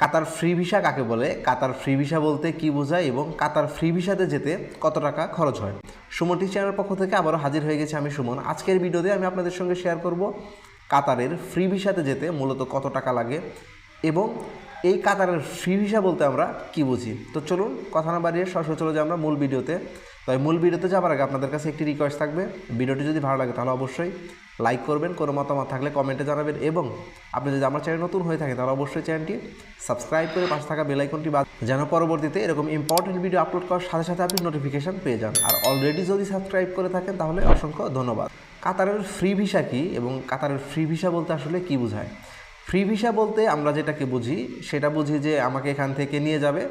কাতার free visa কাকে বলে? কাতার free visa বলতে কি বোঝায় এবং কাতার ফ্রি ভিসাতে যেতে কত টাকা খরচ হয়? সুমন চ্যানেলের পক্ষ থেকে আবারও হাজির হয়ে গেছে আমি সুমন। আজকের ভিডিওতে আমি আপনাদের সঙ্গে শেয়ার করব কাতারের ফ্রি ভিসাতে যেতে মূলত কত টাকা লাগে এবং এই কাতারের ফ্রি ভিসা বলতে আমরা কি বুঝি? তো চলুন, কথা না বাড়িয়ে সরাসরি চলে যাই আমরা মূল ভিডিওতে। তাই মূল ভিডিওতে যাবার আগে আপনাদের কাছে একটি রিকোয়েস্ট থাকবে। ভিডিওটি যদি ভালো লাগে তাহলে অবশ্যই লাইক করবেন, কোনো মতামত থাকলে কমেন্টে জানাবেন এবং আপনি যদি আমার চ্যানেল নতুন হয়ে থাকেন, তাহলে অবশ্যই চ্যানেলটি সাবস্ক্রাইব করে পাশে থাকা বেলাইকনটি বাদ যেন পরবর্তীতে এরকম ইম্পর্টেন্ট ভিডিও আপলোড করার সাথে সাথে আপনি নোটিফিকেশান পেয়ে যান। আর অলরেডি যদি সাবস্ক্রাইব করে থাকেন, তাহলে অসংখ্য ধন্যবাদ। কাতারের ফ্রি ভিসা কি এবং কাতারের ফ্রি ভিসা বলতে আসলে কি বোঝায়? ফ্রি ভিসা বলতে আমরা যেটাকে বুঝি, সেটা বুঝি যে আমাকে এখান থেকে নিয়ে যাবে,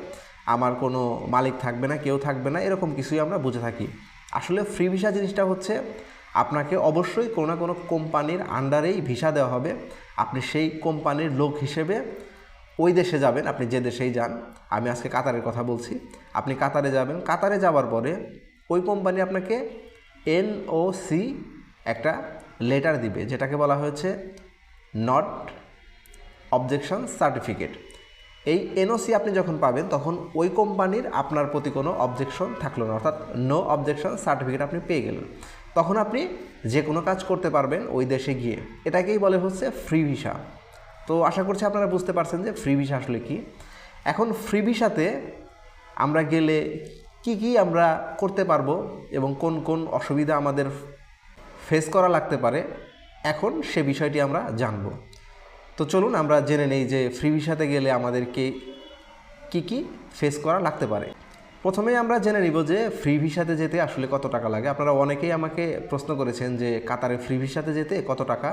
আমার কোনো মালিক থাকবে না, কেউ থাকবে না, এরকম কিছুই আমরা বুঝে থাকি। আসলে ফ্রি ভিসা জিনিসটা হচ্ছে আপনাকে অবশ্যই কোনো না কোনো কোম্পানির আন্ডারেই ভিসা দেওয়া হবে। আপনি সেই কোম্পানির লোক হিসেবে ওই দেশে যাবেন, আপনি যে দেশেই যান। আমি আজকে কাতারের কথা বলছি। আপনি কাতারে যাবেন, কাতারে যাওয়ার পরে ওই কোম্পানি আপনাকে এনওসি একটা লেটার দিবে, যেটাকে বলা হয়েছে নট অবজেকশন সার্টিফিকেট এই এনওসি আপনি যখন পাবেন, তখন ওই কোম্পানির আপনার প্রতি কোনো অবজেকশন থাকল না, অর্থাৎ নো অবজেকশন সার্টিফিকেট আপনি পেয়ে গেলেন। তখন আপনি যে কোনো কাজ করতে পারবেন ওই দেশে গিয়ে। এটাকেই বলে হচ্ছে ফ্রি ভিসা তো আশা করছি আপনারা বুঝতে পারছেন যে ফ্রি ভিসা আসলে কি। এখন ফ্রি ভিসাতে আমরা গেলে কি কি আমরা করতে পারব এবং কোন কোন অসুবিধা আমাদের ফেস করা লাগতে পারে, এখন সে বিষয়টি আমরা জানব। তো চলুন আমরা জেনে নেই যে ফ্রি ভিসাতে গেলে আমাদেরকে কি কি ফেস করা লাগতে পারে। প্রথমেই আমরা জেনে নিব যে ফ্রি ভিসাতে যেতে আসলে কত টাকা লাগে। আপনারা অনেকেই আমাকে প্রশ্ন করেছেন যে কাতারে ফ্রি ভিসাতে যেতে কত টাকা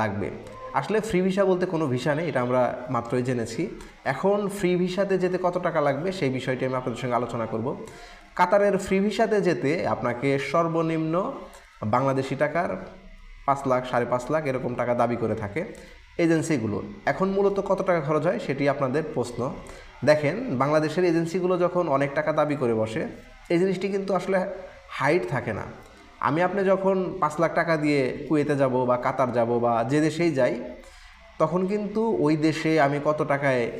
লাগবে। আসলে ফ্রি ভিসা বলতে কোনো ভিসা নেই, এটা আমরা মাত্রই জেনেছি। এখন ফ্রি ভিসাতে যেতে কত টাকা লাগবে সেই বিষয়টি আমি আপনাদের সঙ্গে আলোচনা করব। কাতারের ফ্রি ভিসাতে যেতে আপনাকে সর্বনিম্ন বাংলাদেশি টাকার পাঁচ লাখ, সাড়ে পাঁচ লাখ এরকম টাকা দাবি করে থাকে। এজেন্সিগুলো। এখন মূলত কত টাকা খরচ হয় সেটি আপনাদের প্রশ্ন। দেখেন, বাংলাদেশের এজেন্সিগুলো যখন অনেক টাকা দাবি করে বসে, এই জিনিসটি কিন্তু আসলে হাইট থাকে না। আমি আপনি যখন পাঁচ লাখ টাকা দিয়ে কুয়েতে যাব বা কাতার যাব বা যে দেশেই যাই, তখন কিন্তু ওই দেশে আমি কত টাকায়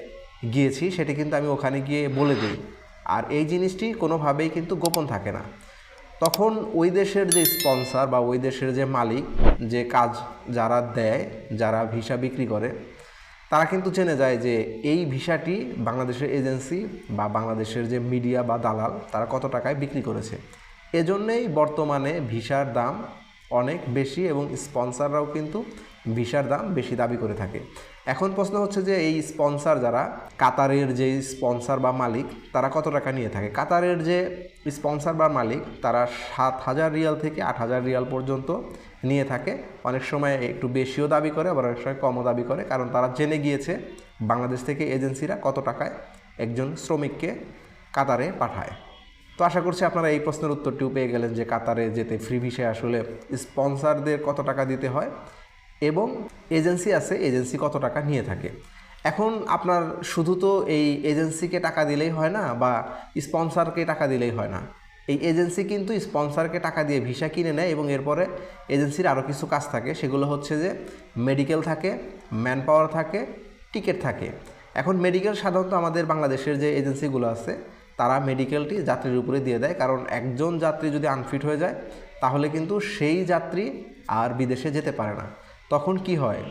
গিয়েছি সেটি কিন্তু আমি ওখানে গিয়ে বলে দিই। আর এই জিনিসটি কোনোভাবেই কিন্তু গোপন থাকে না। তখন ওই দেশের যে স্পন্সর বা ওই দেশের যে মালিক, যে কাজ যারা দেয়, যারা ভিসা বিক্রি করে তারা কিন্তু জেনে যায় যে এই ভিসাটি বাংলাদেশের এজেন্সি বা বাংলাদেশের যে মিডিয়া বা দালাল, তারা কত টাকায় বিক্রি করেছে। এজন্যেই বর্তমানে ভিসার দাম অনেক বেশি এবং স্পন্সাররাও কিন্তু ভিসার দাম বেশি দাবি করে থাকে। এখন প্রশ্ন হচ্ছে যে এই স্পন্সর যারা, কাতারের যে স্পন্সর বা মালিক, তারা কত টাকা নিয়ে থাকে? কাতারের যে স্পন্সর বা মালিক, তারা সাত হাজার রিয়াল থেকে আট হাজার রিয়াল পর্যন্ত নিয়ে থাকে। অনেক সময় একটু বেশিও দাবি করে, আবার অনেক সময় কমও দাবি করে, কারণ তারা জেনে গিয়েছে বাংলাদেশ থেকে এজেন্সিরা কত টাকায় একজন শ্রমিককে কাতারে পাঠায়। তো আশা করছি আপনারা এই প্রশ্নের উত্তরটিও পেয়ে গেলেন যে কাতারে যেতে ফ্রি ভিসায় আসলে স্পন্সারদের কত টাকা দিতে হয়। এবং এজেন্সি আছে, এজেন্সি কত টাকা নিয়ে থাকে। এখন আপনার শুধু তো এই এজেন্সিকে টাকা দিলেই হয় না, বা স্পন্সরকে টাকা দিলেই হয় না। এই এজেন্সি কিন্তু স্পন্সরকে টাকা দিয়ে ভিসা কিনে নেয় এবং এরপরে এজেন্সির আরও কিছু কাজ থাকে। সেগুলো হচ্ছে যে, মেডিকেল থাকে ম্যান পাওয়ার থাকে, টিকিট থাকে। এখন মেডিকেল সাধারণত আমাদের বাংলাদেশের যে এজেন্সিগুলো আছে, তারা মেডিকেলটি যাত্রীর উপরে দিয়ে দেয়। কারণ একজন যাত্রী যদি আনফিট হয়ে যায়, তাহলে কিন্তু সেই যাত্রী আর বিদেশে যেতে পারে না। তখন কি হয়?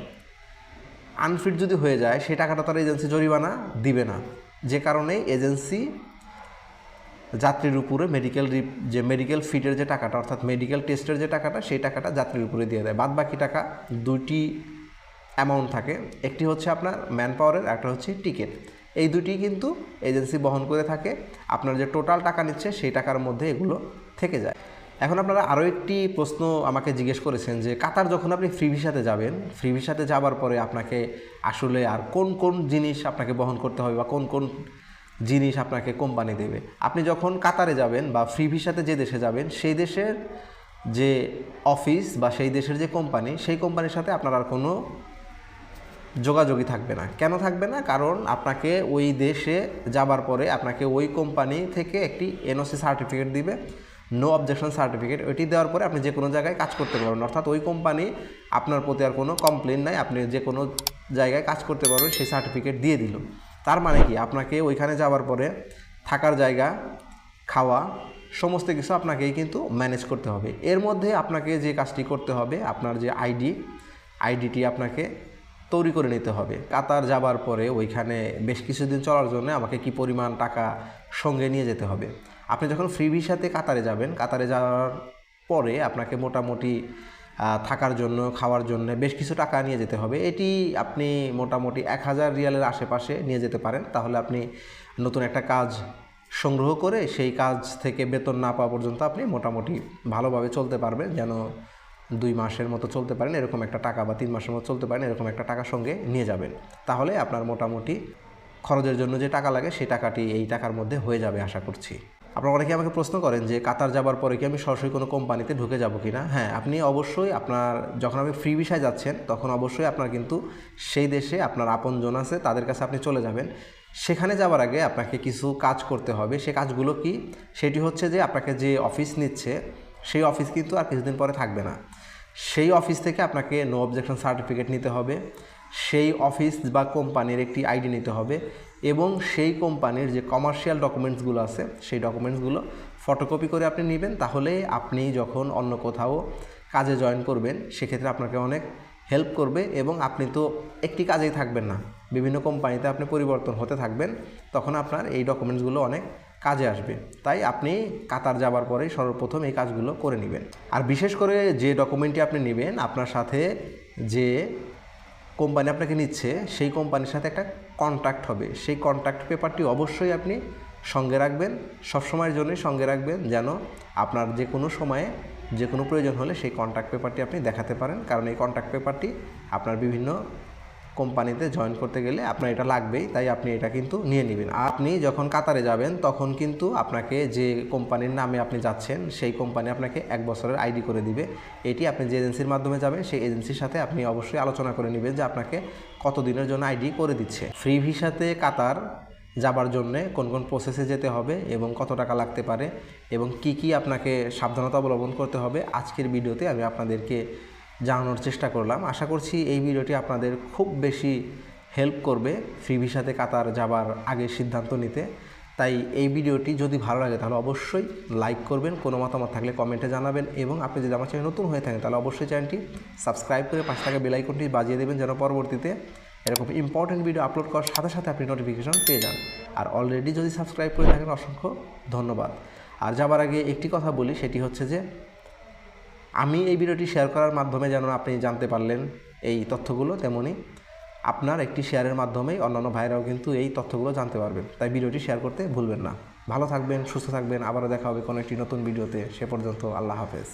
আনফিট যদি হয়ে যায় সেই টাকাটা তার এজেন্সি জরিমানা দিবে না। যে কারণে এজেন্সি যাত্রীর উপরে মেডিকেল যে মেডিকেল ফিটের যে টাকাটা, অর্থাৎ মেডিকেল টেস্টের যে টাকাটা, সেই টাকাটা যাত্রীর উপরে দিয়ে দেয়। বাদ বাকি টাকা দুইটি অ্যামাউন্ট থাকে। একটি হচ্ছে আপনার ম্যান পাওয়ারের একটা হচ্ছে টিকিট এই দুটি কিন্তু এজেন্সি বহন করে থাকে। আপনার যে টোটাল টাকা নিচ্ছে, সেই টাকার মধ্যে এগুলো থেকে যায়। এখন আপনারা আরও একটি প্রশ্ন আমাকে জিজ্ঞেস করেছেন যে, কাতার যখন আপনি ফ্রি ভিসাতে যাবেন, ফ্রি ভিসাতে যাবার পরে আপনাকে আসলে আর কোন কোন জিনিস আপনাকে বহন করতে হবে বা কোন কোন জিনিস আপনাকে কোম্পানি দেবে? আপনি যখন কাতারে যাবেন বা ফ্রি ভিসাতে যে দেশে যাবেন, সেই দেশের যে অফিস বা সেই দেশের যে কোম্পানি সেই কোম্পানির সাথে আপনার আর কোনো যোগাযোগই থাকবে না। কেন থাকবে না? কারণ আপনাকে ওই দেশে যাবার পরে আপনাকে ওই কোম্পানি থেকে একটি এনওসি সার্টিফিকেট দিবে। নো অবজেকশন সার্টিফিকেট ওইটি দেওয়ার পরে আপনি যে কোনো জায়গায় কাজ করতে পারবেন। অর্থাৎ ওই কোম্পানি আপনার প্রতি আর কোনো কমপ্লেন নাই, আপনি যে কোনো জায়গায় কাজ করতে পারবেন, সেই সার্টিফিকেট দিয়ে দিল। তার মানে কি? আপনাকে ওইখানে যাওয়ার পরে থাকার জায়গা, খাওয়া, সমস্ত কিছু আপনাকেই কিন্তু ম্যানেজ করতে হবে। এর মধ্যে আপনাকে যে কাজটি করতে হবে, আপনার যে আইডি আইডিটি আপনাকে তৈরি করে নিতে হবে। কাতার যাবার পরে ওইখানে বেশ কিছুদিন চলার জন্য আমাকে কি পরিমাণ টাকা সঙ্গে নিয়ে যেতে হবে? আপনি যখন ফ্রি ভিসাতে কাতারে যাবেন, কাতারে যাওয়ার পরে আপনাকে মোটামুটি থাকার জন্য, খাওয়ার জন্য বেশ কিছু টাকা নিয়ে যেতে হবে। এটি আপনি মোটামুটি এক হাজার রিয়ালের আশেপাশে নিয়ে যেতে পারেন। তাহলে আপনি নতুন একটা কাজ সংগ্রহ করে সেই কাজ থেকে বেতন না পাওয়া পর্যন্ত আপনি মোটামুটি ভালোভাবে চলতে পারবেন, যেন দুই মাসের মতো চলতে পারেন, এরকম একটা টাকা বা তিন মাসের মতো চলতে পারেন, এরকম একটা টাকা সঙ্গে নিয়ে যাবেন। তাহলে আপনার মোটামুটি খরচের জন্য যে টাকা লাগে, সেই টাকাটি এই টাকার মধ্যে হয়ে যাবে, আশা করছি। আপনারা অনেকে আমাকে প্রশ্ন করেন যে কাতার যাবার পরে কি আমি সরাসরি কোনো কোম্পানিতে ঢুকে যাব কি না হ্যাঁ আপনি অবশ্যই আপনার, যখন আপনি ফ্রি ভিসায় যাচ্ছেন, তখন অবশ্যই আপনার কিন্তু সেই দেশে আপনার আপনজন আছে, তাদের কাছে আপনি চলে যাবেন। সেখানে যাওয়ার আগে আপনাকে কিছু কাজ করতে হবে। সে কাজগুলো কি? সেটি হচ্ছে যে আপনাকে যে অফিস নিচ্ছে, সেই অফিস কিন্তু আর কিছুদিন পরে থাকবে না। সেই অফিস থেকে আপনাকে নো অবজেকশন সার্টিফিকেট নিতে হবে। সেই অফিস বা কোম্পানির একটি আইডি নিতে হবে এবং সেই কোম্পানির যে কমার্শিয়াল ডকুমেন্টসগুলো আছে, সেই ডকুমেন্টসগুলো ফটোকপি করে আপনি নেবেন। তাহলে আপনি যখন অন্য কোথাও কাজে জয়েন করবেন, সেক্ষেত্রে আপনাকে অনেক হেল্প করবে এবং আপনি তো একটি কাজেই থাকবেন না। বিভিন্ন কোম্পানিতে আপনি পরিবর্তন হতে থাকবেন, তখন আপনার এই ডকুমেন্টসগুলো অনেক কাজে আসবে। তাই আপনি কাতার যাবার পরে সর্বপ্রথম এই কাজগুলো করে নেবেন। আর বিশেষ করে যে ডকুমেন্টটি আপনি নেবেন, আপনার সাথে যে কোম্পানি আপনাকে নিচ্ছে, সেই কোম্পানির সাথে একটা কন্ট্রাক্ট হবে। সেই কন্ট্রাক্ট পেপারটি অবশ্যই আপনি সঙ্গে রাখবেন, সবসময়ের জন্যই সঙ্গে রাখবেন যেন আপনার যে কোনো সময়ে যে কোনো প্রয়োজন হলে সেই কন্ট্রাক্ট পেপারটি আপনি দেখাতে পারেন। কারণ এই কন্ট্রাক্ট পেপারটি আপনার বিভিন্ন কোম্পানিতে জয়েন করতে গেলে আপনার এটা লাগবেই, তাই আপনি এটা কিন্তু নিয়ে নেবেন। আপনি যখন কাতারে যাবেন, তখন কিন্তু আপনাকে যে কোম্পানির নামে আপনি যাচ্ছেন, সেই কোম্পানি আপনাকে এক বছরের আইডি করে দিবে। এটি আপনি যে এজেন্সির মাধ্যমে যাবেন, সেই এজেন্সির সাথে আপনি অবশ্যই আলোচনা করে নেবেন যে আপনাকে কত দিনের জন্য আইডি করে দিচ্ছে। ফ্রি ভিসাতে কাতার যাবার জন্যে কোন কোন প্রসেসে যেতে হবে এবং কত টাকা লাগতে পারে এবং কি কি আপনাকে সাবধানতা অবলম্বন করতে হবে, আজকের ভিডিওতে আমি আপনাদেরকে জানানোর চেষ্টা করলাম। আশা করছি এই ভিডিওটি আপনাদের খুব বেশি হেল্প করবে ফ্রি ভিসাতে কাতার যাবার আগে সিদ্ধান্ত নিতে। তাই এই ভিডিওটি যদি ভালো লাগে তাহলে অবশ্যই লাইক করবেন, কোনো মতামত থাকলে কমেন্টে জানাবেন এবং আপনি যদি আমার চ্যানেল নতুন হয়ে থাকেন তাহলে অবশ্যই চ্যানেলটি সাবস্ক্রাইব করে পাঁচ টাকা বেলাইকনটি বাজিয়ে দেবেন যেন পরবর্তীতে এরকম ইম্পর্টেন্ট ভিডিও আপলোড করার সাথে সাথে আপনি নোটিফিকেশন পেয়ে যান। আর অলরেডি যদি সাবস্ক্রাইব করে থাকেন অসংখ্য ধন্যবাদ। আর যাবার আগে একটি কথা বলি, সেটি হচ্ছে যে আমি এই ভিডিওটি শেয়ার করার মাধ্যমে যেন আপনি জানতে পারলেন এই তথ্যগুলো তেমনি আপনার একটি শেয়ারের মাধ্যমেই অন্যান্য ভাইরাও কিন্তু এই তথ্যগুলো জানতে পারবেন। তাই ভিডিওটি শেয়ার করতে ভুলবেন না। ভালো থাকবেন, সুস্থ থাকবেন। আবারও দেখা হবে কোনো একটি নতুন ভিডিওতে। সে পর্যন্ত আল্লাহ হাফেজ।